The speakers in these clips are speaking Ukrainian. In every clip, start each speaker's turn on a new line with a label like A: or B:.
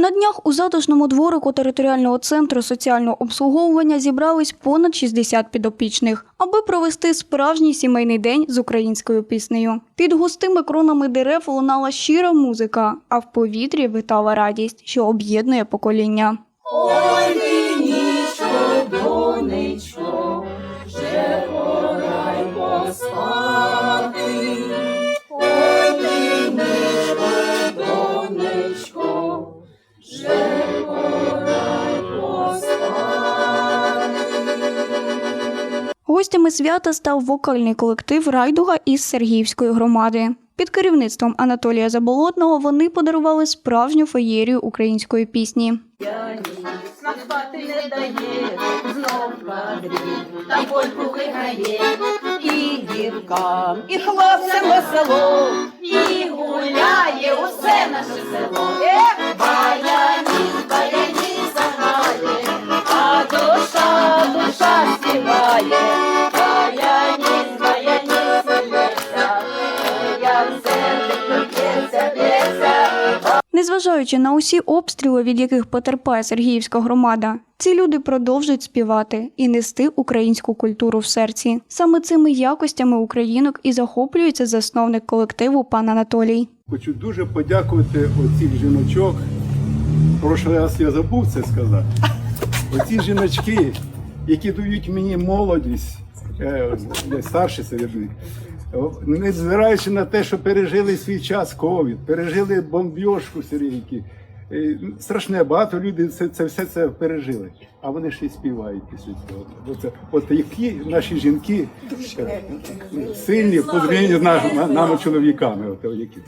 A: На днях у затишному дворику територіального центру соціального обслуговування зібрались понад 60 підопічних, аби провести справжній сімейний день з українською піснею. Під густими кронами дерев лунала щира музика, а в повітрі витала радість, що об'єднує покоління.
B: Ой,
A: Гостями свята став вокальний колектив Райдуга із Сергіївської громади. Під керівництвом Анатолія Заболотного вони подарували справжню феєрію української пісні.
B: Смак спати не. І дівкам, і хлопцям весело, і гуляє усе наше село. Ех,
A: Незважаючи на усі обстріли, від яких потерпає Сергіївська громада, ці люди продовжують співати і нести українську культуру в серці. Саме цими якостями українок і захоплюється засновник колективу пан Анатолій.
C: Хочу дуже подякувати оцих жіночок. Прошлий раз я забув це сказати. Оці жіночки, які дають мені молодість, е, я старший збираючи на те, що пережили свій час ковід, пережили бомбьошку Сергійки. Е, Страшне, багато людей це, це все це пережили, а вони ще й співають після цього. Оце, от які наші жінки сильні по з нами чоловіками. От, які.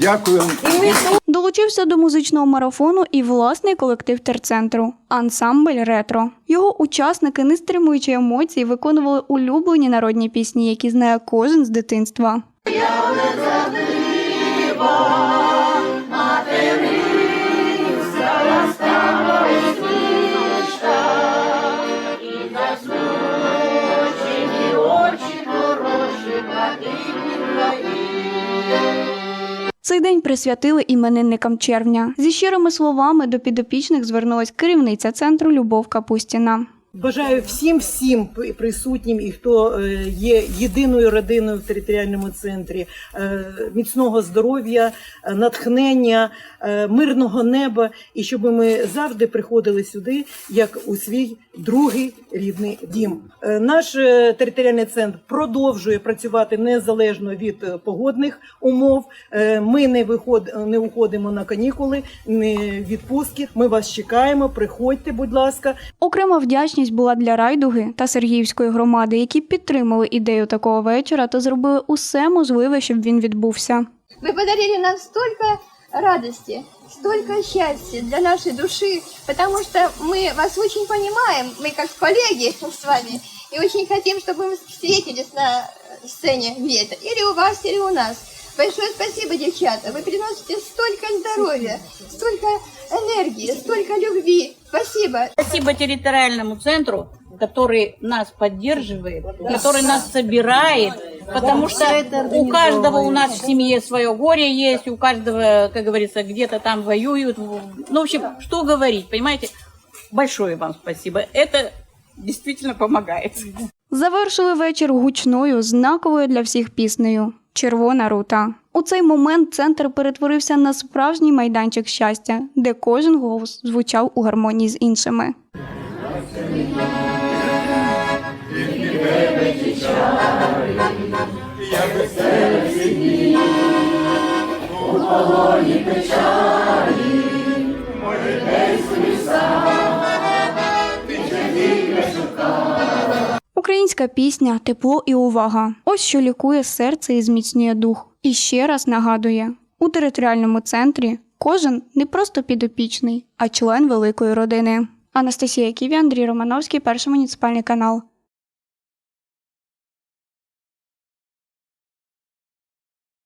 C: Дякую. вам.
A: Долучився до музичного марафону і власний колектив терцентру ансамбль ретро. Його учасники, не стримуючи емоцій, виконували улюблені народні пісні, які знає кожен з дитинства. Цей день присвятили іменинникам червня. Зі щирими словами до підопічних звернулась керівниця центру Любов Капустіна.
D: Бажаю всім всім присутнім і хто е, є єдиною родиною в територіальному центрі е, міцного здоров'я, е, натхнення, мирного неба, і щоб ми завжди приходили сюди як у свій другий рідний дім. Наш територіальний центр продовжує працювати незалежно від погодних умов. Ми не виход не уходимо на канікули, не відпустки. Ми вас чекаємо. Приходьте, будь ласка.
A: Окрема вдячність була для Райдуги та Сергіївської громади, які підтримали ідею такого вечора та зробили усе можливе, щоб він відбувся.
E: Вы подарили нам столько радости, столько счастья для нашей души, потому что мы вас очень понимаем, мы как коллеги с вами, и очень хотим, чтобы мы встретились на э, сцене где-то, или у вас, или у нас. Большое спасибо, девчата, вы приносите столько здоровья, столько энергии, столько любви. Спасибо.
F: Спасибо территориальному центру, который нас поддерживает, который нас собирает, потому что у каждого у нас в семье свое горе есть, у каждого, как говорится, где-то там воюют. Ну, в общем, что говорить, понимаете? Большое вам спасибо. Это действительно помогает.
A: Завершили вечір гучною, знаковою для всіх піснею Червона рута. У цей момент центр перетворився на справжній майданчик щастя, де кожен голос звучав у гармонії з іншими. Українська пісня, тепло і увага. Ось що лікує серце і зміцнює дух. І ще раз нагадує: у територіальному центрі кожен не просто підопічний, а член великої родини. Анастасія Ківі, Андрій Романовський, перший муніципальний канал.